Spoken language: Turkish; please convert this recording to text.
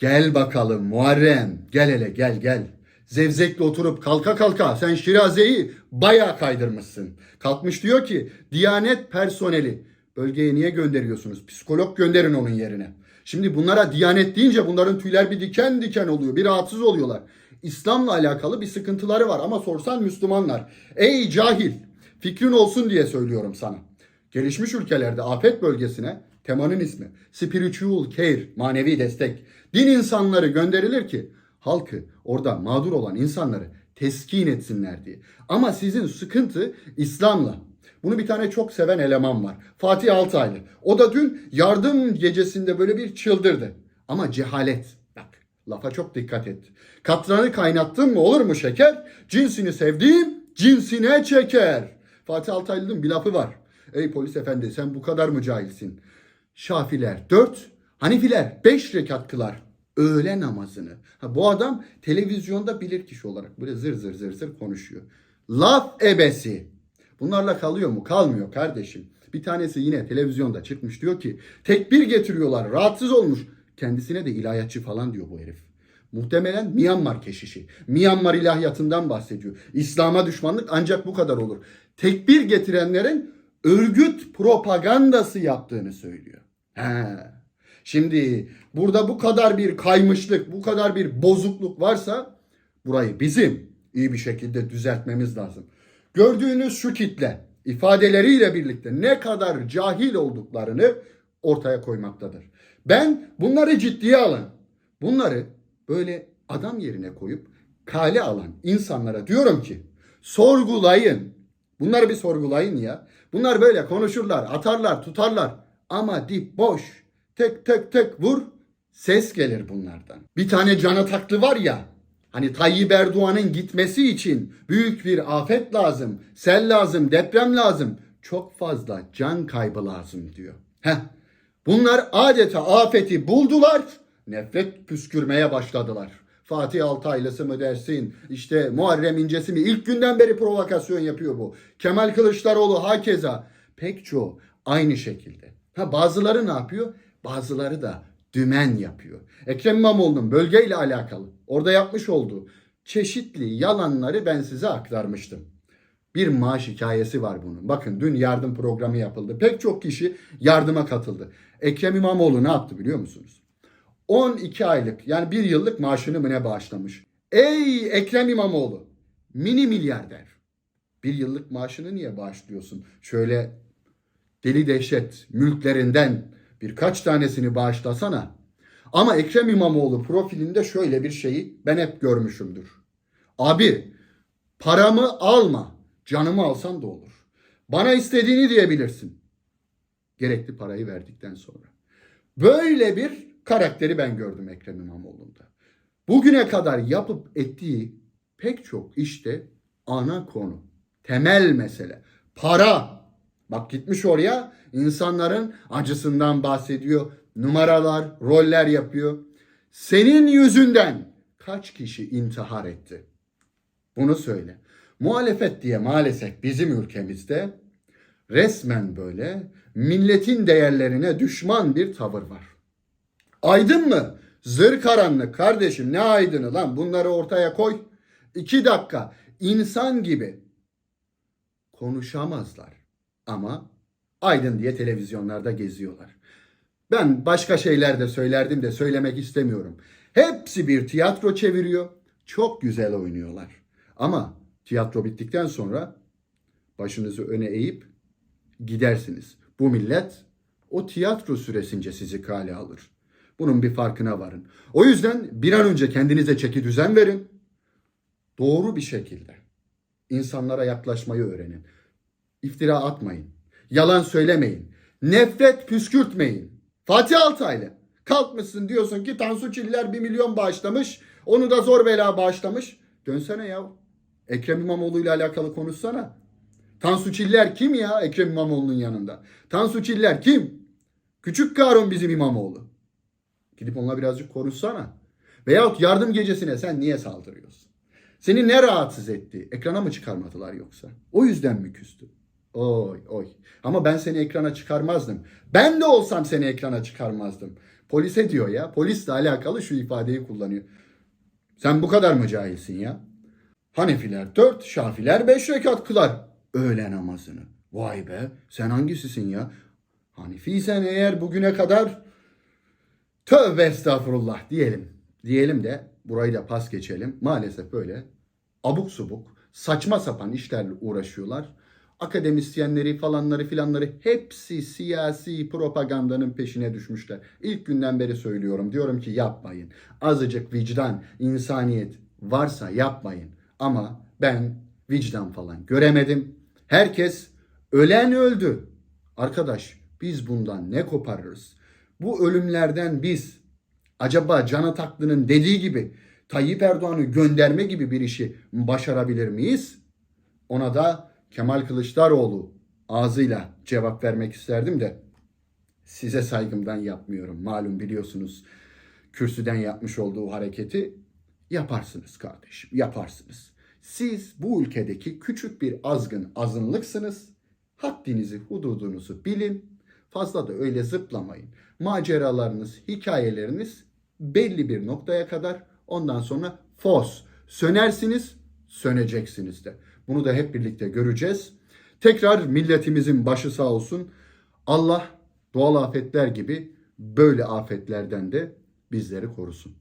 Gel bakalım Muharrem. Gel hele gel gel. Zevzekle oturup kalka kalka sen Şiraze'yi bayağı kaydırmışsın. Kalkmış diyor ki Diyanet personeli bölgeye niye gönderiyorsunuz? Psikolog gönderin onun yerine. Şimdi bunlara Diyanet deyince bunların tüyler bir diken diken oluyor. Bir rahatsız oluyorlar. İslam'la alakalı bir sıkıntıları var ama sorsan Müslümanlar. Ey cahil fikrin olsun diye söylüyorum sana. Gelişmiş ülkelerde afet bölgesine temanın ismi spiritual care manevi destek din insanları gönderilir ki halkı orada mağdur olan insanları teskin etsinler diye. Ama sizin sıkıntı İslam'la. Bunu bir tane çok seven eleman var. Fatih Altaylı. O da dün yardım gecesinde böyle bir çıldırdı. Ama cehalet. Bak lafa çok dikkat et. Katranı kaynattın mı olur mu şeker? Cinsini sevdiğim cinsine çeker. Fatih Altaylı'nın bir lafı var. Ey polis efendi sen bu kadar mı cahilsin? Şafiler 4, Hanifiler 5 rekat kılar öğle namazını. Ha, bu adam televizyonda bilir kişi olarak böyle zır zır zır zır konuşuyor. Laf ebesi. Bunlarla kalıyor mu? Kalmıyor kardeşim. Bir tanesi yine televizyonda çıkmış diyor ki tekbir getiriyorlar rahatsız olmuş. Kendisine de ilahiyatçı falan diyor bu herif. Muhtemelen Myanmar keşişi. Myanmar ilahiyatından bahsediyor. İslam'a düşmanlık ancak bu kadar olur. Tekbir getirenlerin örgüt propagandası yaptığını söylüyor. He. Şimdi burada bu kadar bir kaymışlık, bu kadar bir bozukluk varsa burayı bizim iyi bir şekilde düzeltmemiz lazım. Gördüğünüz şu kitle ifadeleriyle birlikte ne kadar cahil olduklarını ortaya koymaktadır. Ben bunları ciddiye alın. Bunları böyle adam yerine koyup kale alan insanlara diyorum ki sorgulayın. Bunları bir sorgulayın ya. Bunlar böyle konuşurlar, atarlar, tutarlar ama dip boş. Tek tek tek vur. Ses gelir bunlardan. Bir tane cana taklı var ya. Hani Tayyip Erdoğan'ın gitmesi için büyük bir afet lazım, sel lazım, deprem lazım. Çok fazla can kaybı lazım diyor. Heh. Bunlar adeta afeti buldular, nefret püskürmeye başladılar. Fatih Altaylısı mı dersin, işte Muharrem İnce'si mi? İlk günden beri provokasyon yapıyor bu. Kemal Kılıçdaroğlu hakeza. Pek çoğu aynı şekilde. Ha bazıları ne yapıyor? Bazıları da dümen yapıyor. Ekrem İmamoğlu'nun bölgeyle alakalı orada yapmış olduğu çeşitli yalanları ben size aktarmıştım. Bir maaş hikayesi var bunun. Bakın dün yardım programı yapıldı. Pek çok kişi yardıma katıldı. Ekrem İmamoğlu ne yaptı biliyor musunuz? 12 aylık yani bir yıllık maaşını mı ne bağışlamış? Ey Ekrem İmamoğlu mini milyarder. Bir yıllık maaşını niye bağışlıyorsun? Şöyle deli dehşet mülklerinden birkaç tanesini bağışlasana. Ama Ekrem İmamoğlu profilinde şöyle bir şeyi ben hep görmüşümdür. Abi paramı alma, canımı alsan da olur. Bana istediğini diyebilirsin. Gerekli parayı verdikten sonra. Böyle bir karakteri ben gördüm Ekrem İmamoğlu'nda. Bugüne kadar yapıp ettiği pek çok işte ana konu, temel mesele, para. Bak gitmiş oraya insanların acısından bahsediyor, numaralar, roller yapıyor. Senin yüzünden kaç kişi intihar etti? Bunu söyle. Muhalefet diye maalesef bizim ülkemizde resmen böyle milletin değerlerine düşman bir tavır var. Aydın mı? Zır karanlık kardeşim ne aydını lan bunları ortaya koy. İki dakika insan gibi konuşamazlar ama aydın diye televizyonlarda geziyorlar. Ben başka şeyler de söylerdim de söylemek istemiyorum. Hepsi bir tiyatro çeviriyor. Çok güzel oynuyorlar. Ama tiyatro bittikten sonra başınızı öne eğip gidersiniz. Bu millet o tiyatro süresince sizi kale alır. Bunun bir farkına varın. O yüzden bir an önce kendinize çeki düzen verin. Doğru bir şekilde insanlara yaklaşmayı öğrenin. İftira atmayın. Yalan söylemeyin. Nefret püskürtmeyin. Fatih Altaylı kalkmışsın diyorsun ki Tansu Çiller bir milyon bağışlamış. Onu da zor bela bağışlamış. Dönsene ya. Ekrem İmamoğlu ile alakalı konuşsana. Tansu Çiller kim ya Ekrem İmamoğlu'nun yanında? Tansu Çiller kim? Küçük Karun bizim İmamoğlu. Gidip onunla birazcık konuşsana. Veyahut yardım gecesine sen niye saldırıyorsun? Seni ne rahatsız etti? Ekrana mı çıkarmadılar yoksa? O yüzden mi küstü? Oy oy. Ama ben seni ekrana çıkarmazdım. Ben de olsam seni ekrana çıkarmazdım. Polise diyor ya. Polisle alakalı şu ifadeyi kullanıyor. Sen bu kadar mı cahilsin ya? Hanefiler dört, Şafiler beş rekat kılar. Öğle namazını. Vay be sen hangisisin ya? Hanefiysen eğer bugüne kadar tövbe estağfurullah diyelim. Diyelim de burayı da pas geçelim. Maalesef böyle abuk subuk saçma sapan işlerle uğraşıyorlar. Akademisyenleri falanları filanları hepsi siyasi propagandanın peşine düşmüşler. İlk günden beri söylüyorum. Diyorum ki yapmayın. Azıcık vicdan, insaniyet varsa yapmayın. Ama ben vicdan falan göremedim. Herkes ölen öldü. Arkadaş biz bundan ne koparırız? Bu ölümlerden biz acaba Can Ataklı'nın dediği gibi Tayyip Erdoğan'ı gönderme gibi bir işi başarabilir miyiz? Ona da Kemal Kılıçdaroğlu ağzıyla cevap vermek isterdim de size saygımdan yapmıyorum. Malum biliyorsunuz kürsüden yapmış olduğu hareketi yaparsınız kardeşim, yaparsınız. Siz bu ülkedeki küçük bir azgın azınlıksınız. Haddinizi, hududunuzu bilin. Fazla da öyle zıplamayın. Maceralarınız, hikayeleriniz belli bir noktaya kadar ondan sonra fos. Sönersiniz, söneceksiniz de. Bunu da hep birlikte göreceğiz. Tekrar milletimizin başı sağ olsun. Allah doğal afetler gibi böyle afetlerden de bizleri korusun.